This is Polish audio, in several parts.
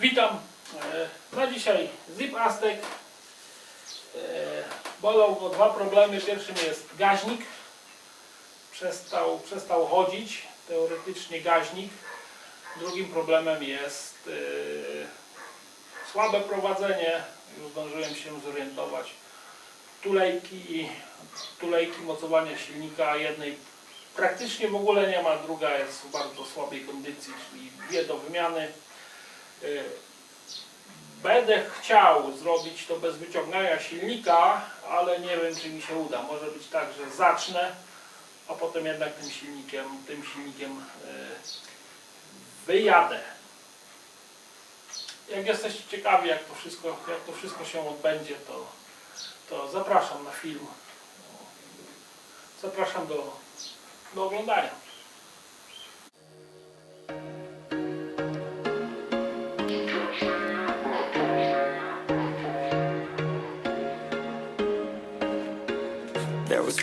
Witam. E, Na dzisiaj Zip Aztek. E, Bolą go dwa problemy. Pierwszym jest gaźnik. Przestał, przestał chodzić. Teoretycznie gaźnik. Drugim problemem jest e, słabe prowadzenie. Już zdążyłem się zorientować. Tulejki, tulejki mocowania silnika jednej praktycznie w ogóle nie ma, druga jest w bardzo słabej kondycji, czyli dwie do wymiany. Y, Będę chciał zrobić to bez wyciągania silnika, ale nie wiem czy mi się uda. Może być tak, że zacznę, a potem jednak tym silnikiem, tym silnikiem y, wyjadę. Jak jesteście ciekawi jak to wszystko, jak to wszystko się odbędzie, to, to zapraszam na film. Zapraszam do, do oglądania.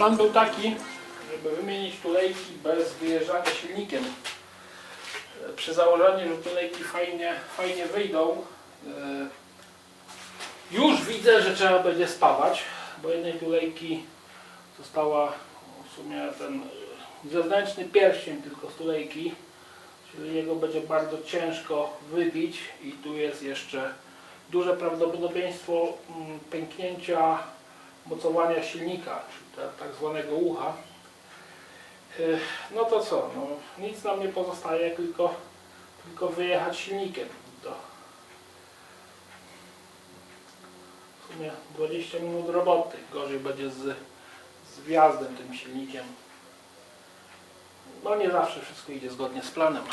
Plan był taki, żeby wymienić tulejki bez wyjeżdżania silnikiem. E, Przy założeniu, że tulejki fajnie, fajnie wyjdą, e, już widzę, że trzeba będzie spawać, bo jednej tulejki została w sumie ten e, zewnętrzny pierścień tylko z tulejki, czyli jego będzie bardzo ciężko wybić i tu jest jeszcze duże prawdopodobieństwo mm, pęknięcia mocowania silnika, tak zwanego ucha. Yy, No to co, no, nic nam nie pozostaje, tylko, tylko wyjechać silnikiem. To w sumie 20 minut roboty, gorzej będzie z, z wjazdem tym silnikiem. No nie zawsze wszystko idzie zgodnie z planem.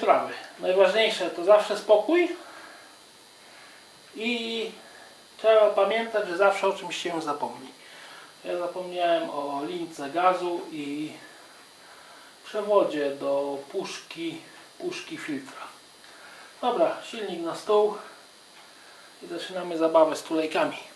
Sprawy. Najważniejsze to zawsze spokój i trzeba pamiętać, że zawsze o czymś się zapomni. Ja zapomniałem o lince gazu i przewodzie do puszki, puszki filtra. Dobra, silnik na stół i zaczynamy zabawę z tulejkami.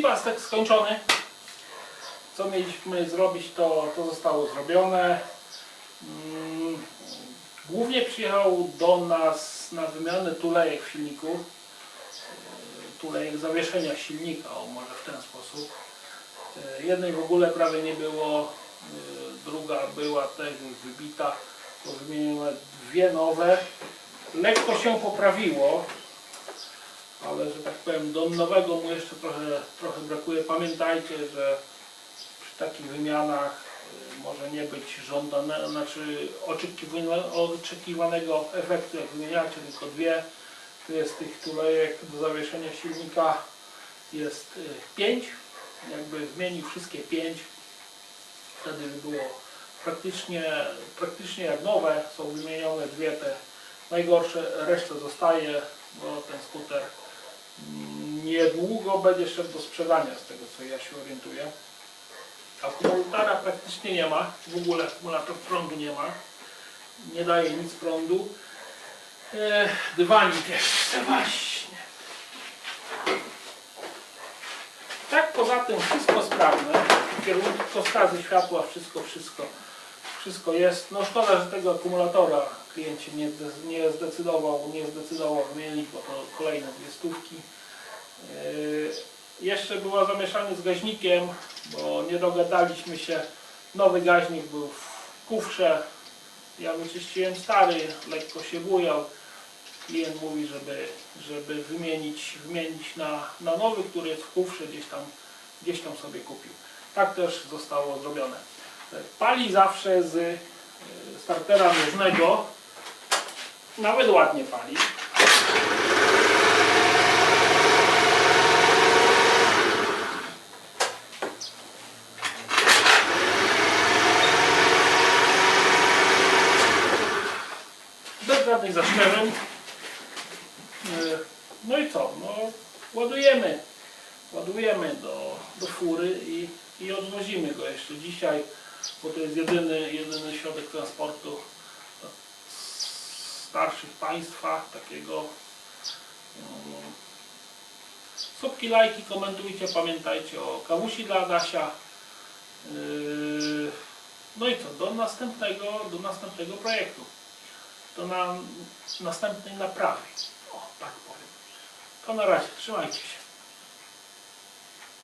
Zipastek skończony. Co mieliśmy zrobić, to, to zostało zrobione. Mm, Głównie przyjechał do nas na wymianę tulejek w silniku. Tulejek zawieszenia silnika, o może w ten sposób. E, Jednej w ogóle prawie nie było, e, druga była też wybita. Wymieniłem dwie nowe. Lekko się poprawiło, ale że tak powiem do nowego mu jeszcze trochę, trochę brakuje. Pamiętajcie, że przy takich wymianach y, może nie być żądane, znaczy oczekiwane- oczekiwanego efektu jak wymieniacie tylko dwie. Tu jest tych tulejek do zawieszenia silnika jest y, pięć. Jakby wymienił wszystkie pięć, wtedy by było praktycznie, praktycznie jak nowe. Są wymienione dwie te najgorsze, reszta zostaje, bo ten skuter niedługo będzie szedł do sprzedania z tego co ja się orientuję. Akumulatora praktycznie nie ma, w ogóle akumulator prądu nie ma, nie daje nic prądu. E, dywanik jeszcze właśnie. Tak poza tym wszystko sprawne, kierunkowskazy światła, wszystko, wszystko, wszystko jest. No szkoda, że tego akumulatora klient się nie, nie zdecydował, nie zdecydował wymienić, bo to kolejne dwie stówki. Yy, Jeszcze było zamieszanie z gaźnikiem, bo nie dogadaliśmy się. Nowy gaźnik był w kufrze. Ja wyczyściłem stary, lekko się bujał. Klient mówi, żeby, żeby wymienić, wymienić na, na nowy, który jest w kufrze, gdzieś tam, gdzieś tam sobie kupił. Tak też zostało zrobione. Pali zawsze z y, startera nożnego. Nawet ładnie pali. bez żadnych zastrzeżeń. Yy, No i co? No, ładujemy. Ładujemy do, do fury i, i odwozimy go jeszcze dzisiaj, bo to jest jedyny, jedyny środek transportu starszych państwa, takiego mm, Subki, lajki, komentujcie, pamiętajcie o kawusi dla Adasia. Yy, No i co, do następnego, do następnego projektu to na następnej naprawie. O, tak powiem. To na razie, trzymajcie się.